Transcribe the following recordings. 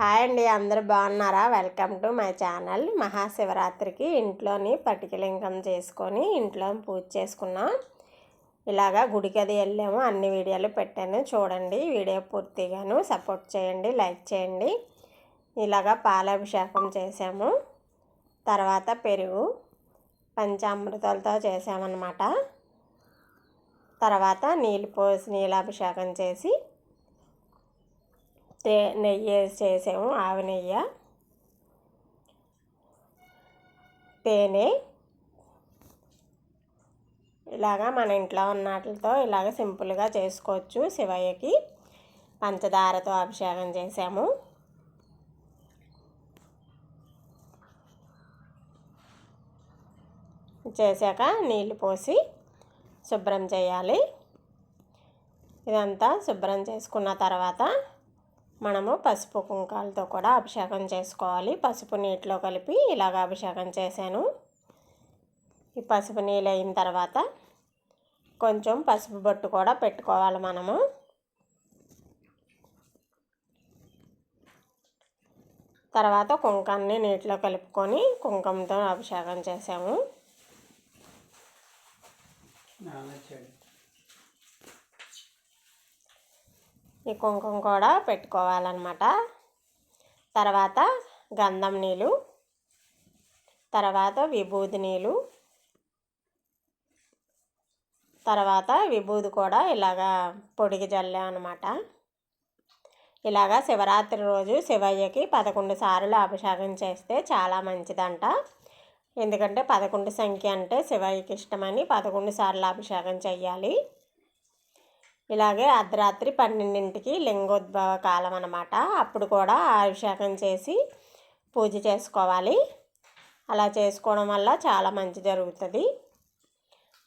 Hi అండి అందరు బాగున్నారా? Welcome to my channel. మహాశివరాత్రికి ఇంట్లోని పటికలింగం చేసుకొని ఇంట్లో పూజ చేసుకున్నాం. ఇలాగా గుడికి అది వెళ్ళాము. అన్ని వీడియోలు పెట్టాను. చూడండి వీడియో పూర్తిగాను సపోర్ట్ చేయండి లైక్ చేయండి. ఇలాగా పాలాభిషేకం చేసాము తర్వాత పెరుగు పంచామృతాలతో చేసామన్నమాట తర్వాత నీళ్ళు పోసి నీలాభిషేకం చేసి తే నెయ్యి చేసాము ఆవి నెయ్యి. తేనె. ఇలాగా మన ఇంట్లో ఉన్న వాటితో ఇలాగ సింపుల్గా చేసుకోవచ్చు శివయ్యకి. పంచదారతో అభిషేకం చేసాము. చేశాక నీళ్ళు పోసి శుభ్రం చేయాలి. ఇదంతా శుభ్రం చేసుకున్న తర్వాత మనము పసుపు కుంకాలతో కూడా అభిషేకం చేసుకోవాలి. పసుపు నీటిలో కలిపి ఇలాగ అభిషేకం చేశాను. ఈ పసుపు నీళ్ళు అయిన తర్వాత కొంచెం పసుపు బొట్టు కూడా పెట్టుకోవాలి మనము. తర్వాత కుంకాన్ని నీటిలో కలుపుకొని కుంకుమతో అభిషేకం చేసాము ఈ కుంకుమ కూడా పెట్టుకోవాలన్నమాట. తర్వాత గంధం నీళ్ళు తర్వాత విభూది నీళ్ళు తర్వాత విభూది కూడా ఇలాగా పొడిగి జల్లే అనమాట ఇలాగా శివరాత్రి రోజు శివయ్యకి పదకొండు సార్లు అభిషేకం చేస్తే చాలా మంచిదంట. ఎందుకంటే పదకొండు సంఖ్య అంటే శివయ్యకి ఇష్టమని పదకొండు సార్లు అభిషేకం చెయ్యాలి. ఇలాగే అర్ధరాత్రి పన్నెండింటికి లింగోద్భవ కాలం అనమాట అప్పుడు కూడా అభిషేకం చేసి పూజ చేసుకోవాలి. అలా చేసుకోవడం వల్ల చాలా మంచి జరుగుతుంది.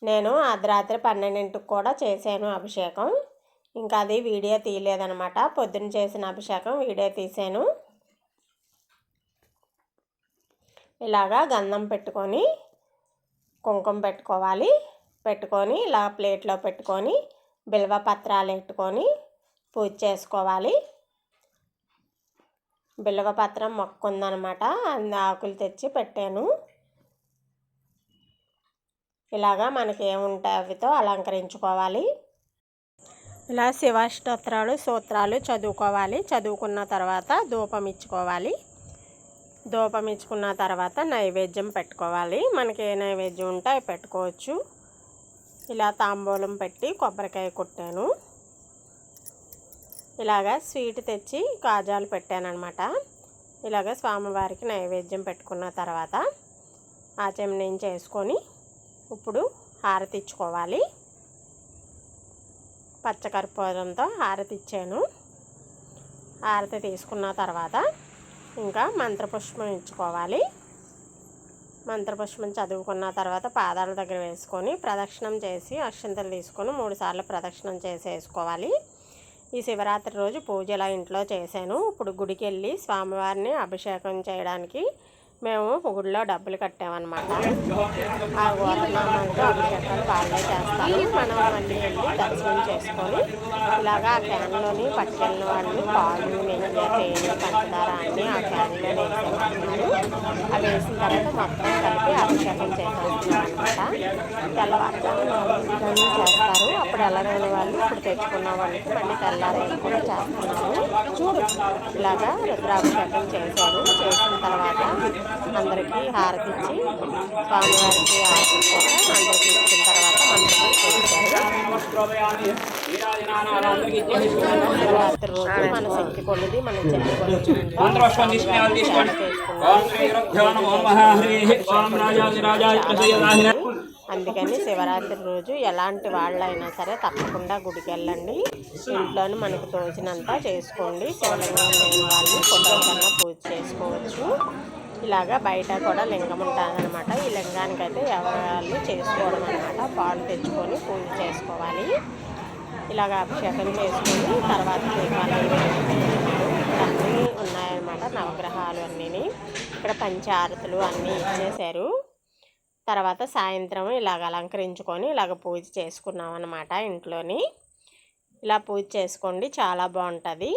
నేను అర్ధరాత్రి పన్నెండింటికి కూడా చేశాను అభిషేకం. ఇంకా అది వీడియో తీయలేదనమాట పొద్దున చేసిన అభిషేకం వీడియో తీసాను ఇలాగా గంధం పెట్టుకొని కుంకుమ పెట్టుకోవాలి. పెట్టుకొని ఇలా ప్లేట్లో పెట్టుకొని బిల్వ పత్రాలు పెట్టుకొని పూజ చేసుకోవాలి. బిల్వపత్రం మొక్క ఉందనమాట ఆకులు తెచ్చి పెట్టాను. ఇలాగా మనకి ఏముంటాయి అవితో అలంకరించుకోవాలి. ఇలా శివాష్టోత్రాలు సూత్రాలు చదువుకోవాలి. చదువుకున్న తర్వాత ధూపం ఇచ్చుకోవాలి. ధూపం ఇచ్చుకున్న తర్వాత నైవేద్యం పెట్టుకోవాలి. మనకి ఏ నైవేద్యం ఉంటే అవి పెట్టుకోవచ్చు. ఇలా తాంబూలం పెట్టి కొబ్బరికాయ కొట్టాను. ఇలాగా స్వీట్ తెచ్చి కాజాలు పెట్టానమాట ఇలాగ స్వామివారికి నైవేద్యం పెట్టుకున్న తర్వాత ఆచమనం చేసుకొని ఇప్పుడు హారతి ఇచ్చుకోవాలి పచ్చకర్పూరంతో హారతి ఇచ్చాను హారతి తీసుకున్న తర్వాత ఇంకా మంత్రపుష్పం ఇచ్చుకోవాలి. మంత్రపుష్పం చదువుకున్న తర్వాత పాదాల దగ్గర వేసుకొని ప్రదక్షిణం చేసి అక్షంతలు తీసుకొని మూడు సార్లు ప్రదక్షిణం చేసి వేసుకోవాలి ఈ శివరాత్రి రోజు పూజలా ఇంట్లో చేశాను. ఇప్పుడు గుడికి వెళ్ళి స్వామివారిని అభిషేకం చేయడానికి మేము గుడిలో డబ్బులు కట్టామన్నమాట. ఆ గోత్రనామంతో అభిషేకాలు వాళ్ళే చేస్తారు. మనం మళ్ళీ వెళ్ళి దర్శనం చేసుకొని ఇలాగా ఆ క్యాన్లోని పట్టుకెళ్ళిన వాళ్ళు పాలు నెయ్యి తేనె పంచదార అన్నీ ఆ క్యాన్లో వేసేస్తున్నారు అవి వేసిన తర్వాత మొత్తం కలిపి అభిషేకం చేసేస్తున్నారు అనమాట తెల్లవారుజామున చేస్తారు. అప్పుడు ఎలాగైన వాళ్ళు ఇప్పుడు తెచ్చుకున్న వాళ్ళకి మళ్ళీ తెల్లారైన కూడా చేస్తున్నారు. చూడు ఇలాగా రుద్రాభిషేకం చేశారు. చేసిన తర్వాత అందరికీ హారతి ఇచ్చి స్వామివారికి హారతి ఇచ్చాక అందరికి ఇచ్చిన తర్వాత శివరాత్రి రోజు మన శక్తి కొలది మన చెల్లి అందుకని శివరాత్రి రోజు ఎలాంటి వాళ్ళైనా సరే తప్పకుండా గుడికి వెళ్ళండి. ఇంట్లోని మనకు తోచినంత చేసుకోండి. శివలింగం లేని వాళ్ళు ఫోటో కన్నా పూజ చేసుకోవచ్చు. ఇలాగా బయట కూడా లింగం ఉంటుందన్నమాట. ఈ లింగానికైతే ఎవరు చేసుకోవడం అనమాట పాలు తెచ్చుకొని పూజ చేసుకోవాలి. ఇలాగ అభిషేకం చేసుకొని తర్వాత దీపాలు అన్నీ ఉన్నాయన్నమాట నవగ్రహాలు అన్నీ ఇక్కడ పంచారతులు అన్నీ ఇచ్చేశారు. తర్వాత సాయంత్రం ఇలాగ అలంకరించుకొని ఇలాగ పూజ చేసుకున్నాం అనమాట ఇంట్లోని. ఇలా పూజ చేసుకోండి చాలా బాగుంటుంది.